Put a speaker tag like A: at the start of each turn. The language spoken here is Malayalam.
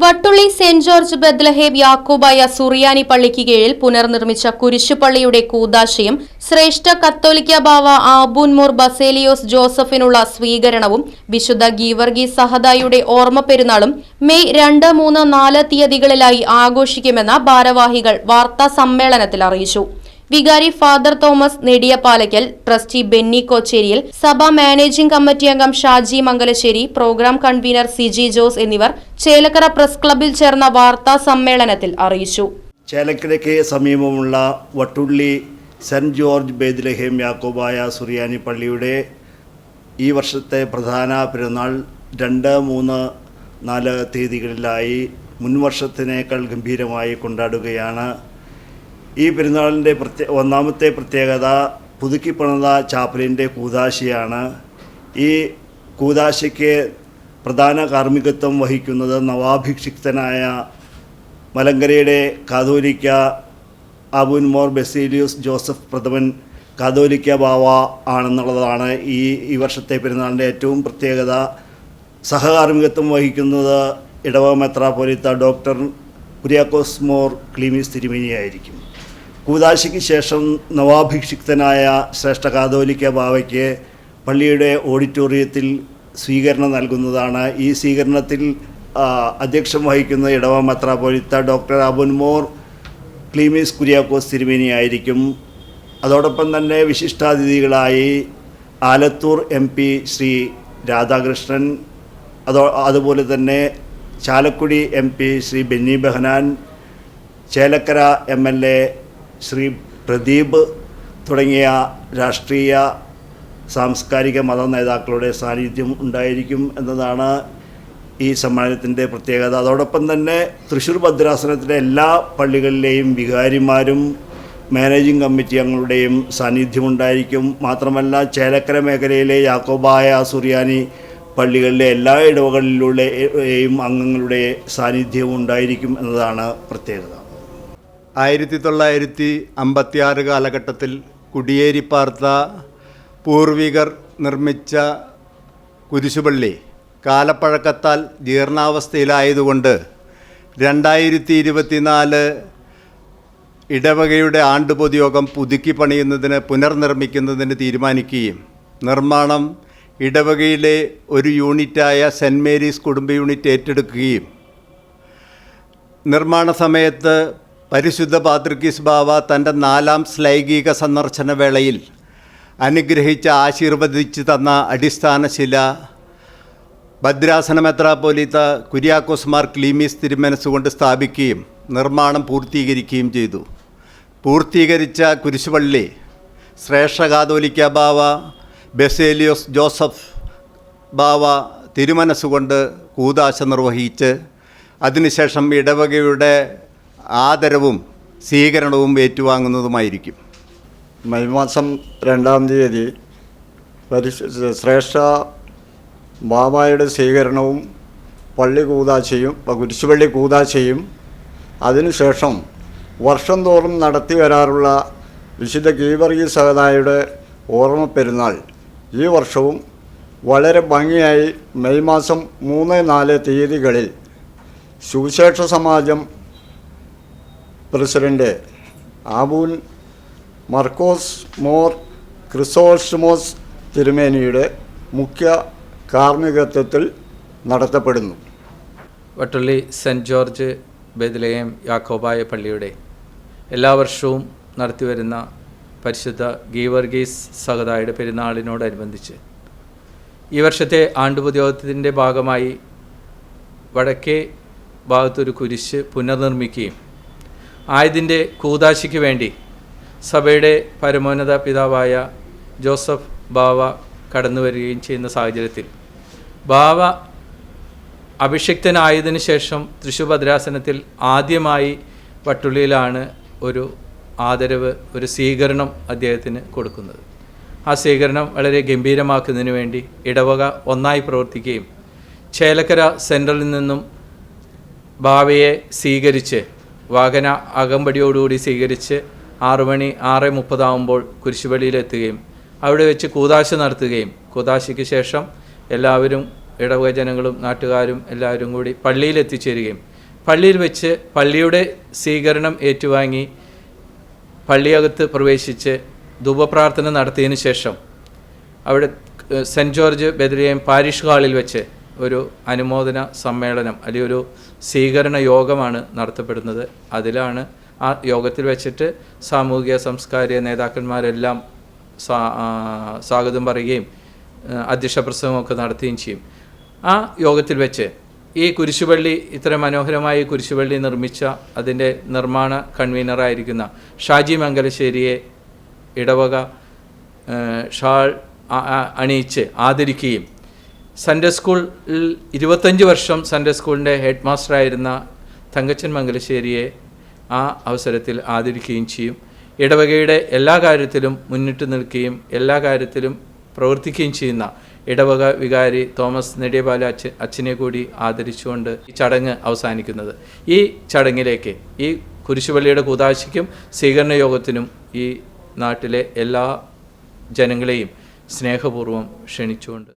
A: Vattulli saint George Bethlehem Yakobaya സുറിയാനി പള്ളിക്ക് കീഴിൽ പുനർനിർമ്മിച്ച കുരിശുപള്ളിയുടെ കൂതാശയും ശ്രേഷ്ഠ കത്തോലിക്ക ബാവ ആബൂൻമൂർ ബസേലിയോസ് ജോസഫിനുള്ള സ്വീകരണവും വിശുദ്ധ ഗീവർഗി സഹദായുടെ ഓർമ്മ പെരുന്നാളും മെയ് രണ്ട് മൂന്ന് നാല് തീയതികളിലായി ആഘോഷിക്കുമെന്ന് ഭാരവാഹികൾ വാർത്താ സമ്മേളനത്തിൽ അറിയിച്ചു. വികാരി father Thomas Nediyapalackal trustee Benny Kocheriyil സഭാ മാനേജിംഗ് കമ്മിറ്റി അംഗം Shaji Mangalassery program convener Siji Jose എന്നിവർ ചേലക്കര പ്രസ് ക്ലബിൽ ചേർന്ന വാർത്താ സമ്മേളനത്തിൽ അറിയിച്ചു.
B: ചേലക്കരയ്ക്ക് സമീപമുള്ള Vattulli saint George Bethlehem Yakobaya സുറിയാനി പള്ളിയുടെ ഈ വർഷത്തെ പ്രധാന പെരുന്നാൾ രണ്ട് മൂന്ന് നാല് തീയതികളിലായി മുൻവർഷത്തിനേക്കാൾ ഗംഭീരമായി കൊണ്ടാടുകയാണ് ഈ പെരുന്നാളിന്റെ പ്രത്യേക ഒന്നാമത്തെ പ്രത്യേകത പുതുക്കിപ്പണിത ചാപ്പലിന്റെ കൂതാശിയാണ്. ഈ കൂതാശിക്ക് പ്രധാന കാർമ്മികത്വം വഹിക്കുന്നത് നവാഭിക്ഷിക്തനായ മലങ്കരയുടെ കാതോലിക്ക അബുൻമോർ ബെസീലിയൂസ് ജോസഫ് പ്രഥമൻ കാതോലിക്ക ബാവ ആണെന്നുള്ളതാണ് ഈ ഈ വർഷത്തെ പെരുന്നാളിന്റെ ഏറ്റവും പ്രത്യേകത. സഹകാർമ്മികത്വം വഹിക്കുന്നത് ഇടവ മെത്രാപ്പൊലിത്ത ഡോക്ടർ കുര്യാക്കോസ് മോർ ക്ലീമീസ് തിരുമേനിയായിരിക്കും. കൂതാശിക്ക് ശേഷം നവാഭിഷിക്തനായ ശ്രേഷ്ഠ കാതോലിക്ക ബാവയ്ക്ക് പള്ളിയുടെ ഓഡിറ്റോറിയത്തിൽ സ്വീകരണം നൽകുന്നതാണ്. ഈ സ്വീകരണത്തിൽ അധ്യക്ഷം വഹിക്കുന്ന ഇടവ മെത്രാപ്പൊലിത്ത ഡോക്ടർ അബുൻമോർ ക്ലീമീസ് കുര്യാക്കോസ് തിരുമേനിയായിരിക്കും. അതോടൊപ്പം തന്നെ വിശിഷ്ടാതിഥികളായി ആലത്തൂർ എം പി ശ്രീ രാധാകൃഷ്ണൻ അതോ അതുപോലെ തന്നെ Chalakudy M P Shri Benny Behanan Chelakkara M L A Shri Pradeep തുടങ്ങിയ രാഷ്ട്രീയ സാംസ്കാരിക മത നേതാക്കളുടെ സാന്നിധ്യം ഉണ്ടായിരിക്കും എന്നതാണ് ഈ സമ്മേളനത്തിന്റെ പ്രത്യേകത. അതോടൊപ്പം തന്നെ തൃശ്ശൂർ ഭദ്രാസനത്തിലെ എല്ലാ പള്ളികളിലെയും വികാരിമാരും മാനേജിംഗ് കമ്മിറ്റി അംഗങ്ങളുടെയും സാന്നിധ്യമുണ്ടായിരിക്കും മാത്രമല്ല ചേലക്കര മേഖലയിലെ യാക്കോബായ സുറിയാനി പള്ളികളിലെ എല്ലാ ഇടവകളിലൂടെയും അംഗങ്ങളുടെ സാന്നിധ്യവും ഉണ്ടായിരിക്കും എന്നതാണ് പ്രത്യേകത.
C: ആയിരത്തി തൊള്ളായിരത്തി അമ്പത്തി ആറ് കാലഘട്ടത്തിൽ കുടിയേരിപ്പാർത്ത പാർത്ത പൂർവികർ നിർമ്മിച്ച കുരിശുപള്ളി കാലപ്പഴക്കത്താൽ ജീർണാവസ്ഥയിലായതുകൊണ്ട് രണ്ടായിരത്തി ഇരുപത്തിനാല് ഇടവകയുടെ ആണ്ടുപൊതുയോഗം പുതുക്കി പണിയുന്നതിന് പുനർനിർമ്മിക്കുന്നതിന് തീരുമാനിക്കുകയും നിർമ്മാണം ഇടവകയിലെ ഒരു യൂണിറ്റായ സെന്റ് മേരീസ് കുടുംബ യൂണിറ്റ് ഏറ്റെടുക്കുകയും നിർമ്മാണ സമയത്ത് പരിശുദ്ധ പാത്രിക്കീസ് ബാവ തന്റെ നാലാം ശ്ലൈംഗിക സന്ദർശന വേളയിൽ അനുഗ്രഹിച്ച് ആശീർവദിച്ച് തന്ന അടിസ്ഥാന ശില ഭദ്രാസന മെത്രാപോലീത്ത കുര്യാക്കോസ് മാർ ക്ലീമീസ് തിരുമനസ്സുകൊണ്ട് സ്ഥാപിക്കുകയും നിർമ്മാണം പൂർത്തീകരിക്കുകയും ചെയ്തു. പൂർത്തീകരിച്ച കുരിശുപള്ളി ശ്രേഷ്ഠ കാതോലിക്ക ബാവ ബെസേലിയോസ് ജോസഫ് ബാവ തിരുമനസ്സുകൊണ്ട് കൂതാശ നിർവഹിച്ച് അതിനുശേഷം ഇടവകയുടെ ആദരവും സ്വീകരണവും ഏറ്റുവാങ്ങുന്നതുമായിരിക്കും.
D: മെയ് മാസം രണ്ടാം തീയതി ശ്രേഷ്ഠ ബാബായുടെ സ്വീകരണവും പള്ളി കൂതാശയും കുരിശുപള്ളി കൂതാശയും അതിനുശേഷം വർഷം തോറും നടത്തി വരാറുള്ള വിശുദ്ധ ഗീവർഗി സഹതായുടെ ഓർമ്മ പെരുന്നാൾ ഈ വർഷവും വളരെ ഭംഗിയായി മെയ് മാസം മൂന്ന് നാല് തീയതികളിൽ സുവിശേഷ സമാജം പ്രസിഡന്റ് ആബൂൻ മർക്കോസ് മോർ ക്രിസോസ്റ്റമോസ് തിരുമേനിയുടെ മുഖ്യ കാർമ്മികത്വത്തിൽ നടത്തപ്പെടുന്നു.
E: Vattulli saint George Bethlehem Yakobaya പള്ളിയുടെ എല്ലാ വർഷവും നടത്തിവരുന്ന പരിശുദ്ധ ഗീവർഗീസ് സഹതായുടെ പെരുന്നാളിനോടനുബന്ധിച്ച് ഈ വർഷത്തെ ആണ്ടുപുതിയോഗത്തിന്റെ ഭാഗമായി വടക്കേ ഭാഗത്തൊരു കുരിശ് പുനർനിർമ്മിക്കുകയും ആയതിന്റെ കൂതാശിക്ക് വേണ്ടി സഭയുടെ പരമോന്നത പിതാവായ ജോസഫ് ബാവ കടന്നു വരികയും ചെയ്യുന്ന സാഹചര്യത്തിൽ ബാവ അഭിഷിക്തനായതിനു ശേഷം തൃശൂർ ഭദ്രാസനത്തിൽ ആദ്യമായി വട്ടുള്ളിയിലാണ് ഒരു ആദരവ് ഒരു സ്വീകരണം അദ്ദേഹത്തിന് കൊടുക്കുന്നത്. ആ സ്വീകരണം വളരെ ഗംഭീരമാക്കുന്നതിന് വേണ്ടി ഇടവക ഒന്നായി പ്രവർത്തിക്കുകയും ചേലക്കര സെൻട്രലിൽ നിന്നും ഭാവയെ സ്വീകരിച്ച് വാഹന അകമ്പടിയോടുകൂടി സ്വീകരിച്ച് ആറു മണി ആറ് മുപ്പതാവുമ്പോൾ കുരിശുപള്ളിയിലെത്തുകയും അവിടെ വെച്ച് കൂതാശ നടത്തുകയും. കൂതാശയ്ക്ക് ശേഷം എല്ലാവരും ഇടവക ജനങ്ങളും നാട്ടുകാരും എല്ലാവരും കൂടി പള്ളിയിൽ എത്തിച്ചേരുകയും പള്ളിയിൽ വെച്ച് പള്ളിയുടെ സ്വീകരണം ഏറ്റുവാങ്ങി പള്ളിയകത്ത് പ്രവേശിച്ച് ധൂപപ്രാർത്ഥന നടത്തിയതിനു ശേഷം അവിടെ സെന്റ് ജോർജ് ബെദ്രിയം പാരിഷ് ഹാളിൽ വെച്ച് ഒരു അനുമോദന സമ്മേളനം അല്ലെങ്കിൽ ഒരു സ്വീകരണ യോഗമാണ് നടത്തപ്പെടുന്നത്. അതിലാണ് ആ യോഗത്തിൽ വെച്ചിട്ട് സാമൂഹിക സാംസ്കാരിക നേതാക്കന്മാരെല്ലാം സ്വാ- സ്വാഗതം പറയുകയും അധ്യക്ഷ പ്രസംഗമൊക്കെ നടത്തുകയും ചെയ്യും. ആ യോഗത്തിൽ വെച്ച് ഈ കുരിശുപള്ളി ഇത്ര മനോഹരമായി കുരിശുപള്ളി നിർമ്മിച്ച അതിന്റെ നിർമ്മാണ കൺവീനറായിരിക്കുന്ന ഷാജി മംഗലശ്ശേരിയെ ഇടവക ഷാൾ അണിയിച്ച് ആദരിക്കുകയും സൺഡേ സ്കൂളിൽ ഇരുപത്തഞ്ച് വർഷം സൺഡേ സ്കൂളിന്റെ ഹെഡ് മാസ്റ്ററായിരുന്ന തങ്കച്ചൻ മംഗലശ്ശേരിയെ ആ അവസരത്തിൽ ആദരിക്കുകയും ചെയ്യും. ഇടവകയുടെ എല്ലാ കാര്യത്തിലും മുന്നിട്ട് നിൽക്കുകയും എല്ലാ കാര്യത്തിലും പ്രവർത്തിക്കുകയും ചെയ്യുന്ന ഇടവക വികാരി തോമസ് നെടിയപാല അച്ഛൻ അച്ഛനെ കൂടി ആദരിച്ചുകൊണ്ട് ഈ ചടങ്ങ് അവസാനിക്കുന്നത്. ഈ ചടങ്ങിലേക്ക് ഈ കുരിശുപള്ളിയുടെ കൂതാശിക്കും സ്വീകരണ യോഗത്തിനും ഈ നാട്ടിലെ എല്ലാ ജനങ്ങളെയും സ്നേഹപൂർവം ക്ഷണിച്ചുകൊണ്ട്